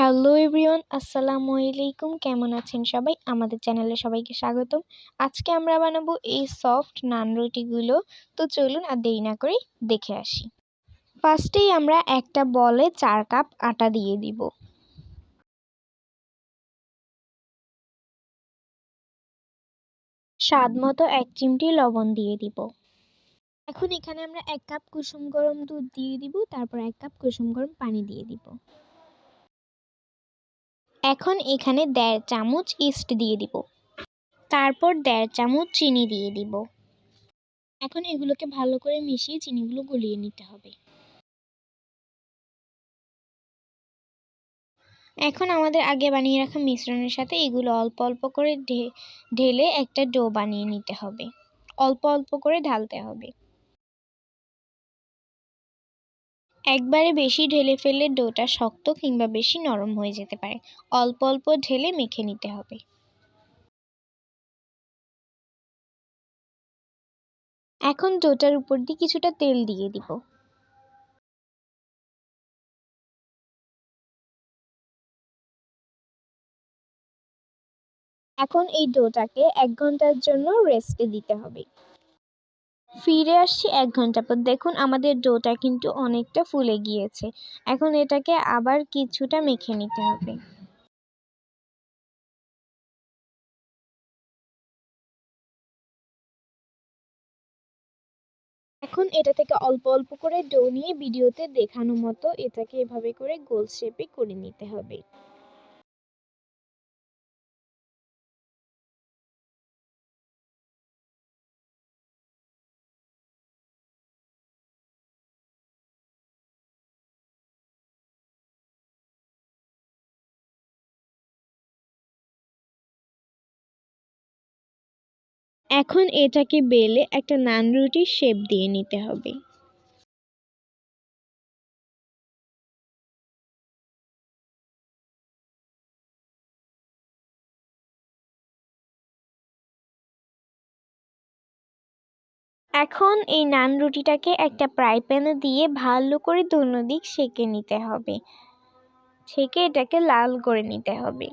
Hello everyone, আসসালামু আলাইকুম। কেমন আছেন সবাই? আমাদের চ্যানেলে সবাইকে স্বাগতম। আজকে আমরা বানাবো এই সফট নান রুটিগুলো। তো চলুন আর দেরি না করে দেখে আসি। ফার্স্টেই আমরা একটা বলে চার কাপ আটা দিয়ে দিব। স্বাদ মতো এক চিমটি লবণ দিয়ে দিব। এখন এখানে আমরা এক কাপ কুসুম গরম দুধ দিয়ে দিব। তারপর এক কাপ কুসুম গরম পানি দিয়ে দিব। এখন এখানে দেড় চামচ ইস্ট দিয়ে দিব। তারপর দেড় চামচ চিনি দিয়ে দিব। এখন এগুলোকে ভালো করে মিশিয়ে চিনিগুলো গলিয়ে নিতে হবে। এখন আমাদের আগে বানিয়ে রাখা মিশ্রণের সাথে এগুলো অল্প অল্প করে ঢেলে একটা ডো বানিয়ে নিতে হবে। অল্প অল্প করে ঢালতে হবে। একবারে বেশি ঢেলে ফেললে ডোটা শক্ত কিংবা বেশি নরম হয়ে যেতে পারে। অল্প অল্প ঢেলে মেখে নিতে হবে। এখন ডোটার উপর দিয়ে কিছুটা তেল দিয়ে দিব। এখন এই ডোটাকে এক ঘণ্টার জন্য রেস্টে দিতে হবে। ফিরে আসছি এক ঘণ্টা পর। দেখুন, আমাদের ডোটা কিন্তু অনেকটা ফুলে গিয়েছে। এখন এটাকে আবার কিছুটা মেখে নিতে হবে। এখন এটা থেকে অল্প অল্প করে ডো নিয়ে ভিডিওতে দেখানো মতো এটাকে এভাবে করে গোল শেপে করে নিতে হবে। এখন এটাকে বেলে একটা নান রুটির শেপ দিয়ে নিতে হবে। এখন এই নান রুটিটাকে একটা ফ্রাই প্যানে দিয়ে ভালো করে দোনো দিক সেঁকে নিতে হবে। ছেঁকে এটাকে লাল করে নিতে হবে।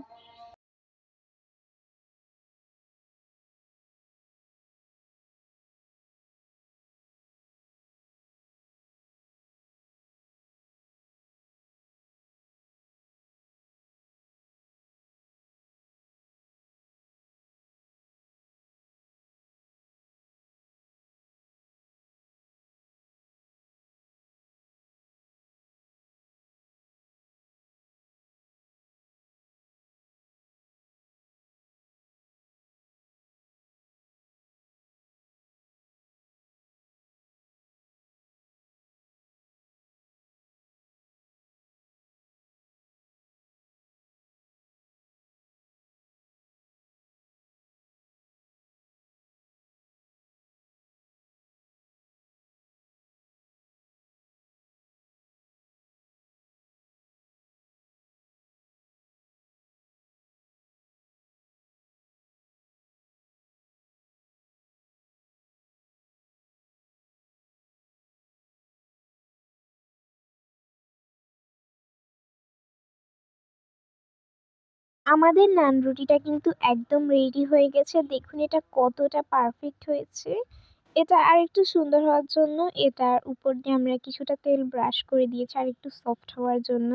আমাদের নান রুটিটা কিন্তু একদম রেডি হয়ে গেছে। দেখুন এটা কতটা পারফেক্ট হয়েছে। এটা আর একটু সুন্দর হওয়ার জন্য এটার উপর দিয়ে আমরা কিছুটা তেল ব্রাশ করে দিয়েছি আর একটু সফট হওয়ার জন্য।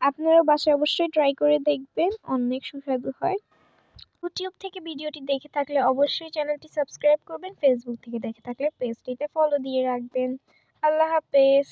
আপনারাও বাসায় অবশ্যই ট্রাই করে দেখবেন, অনেক সুস্বাদু হয়। ইউটিউব থেকে ভিডিওটি দেখে থাকলে অবশ্যই চ্যানেলটি সাবস্ক্রাইব করবেন ফেসবুক থেকে দেখে থাকলে পেজটিতে ফলো দিয়ে রাখবেন। আল্লাহ হাফেজ।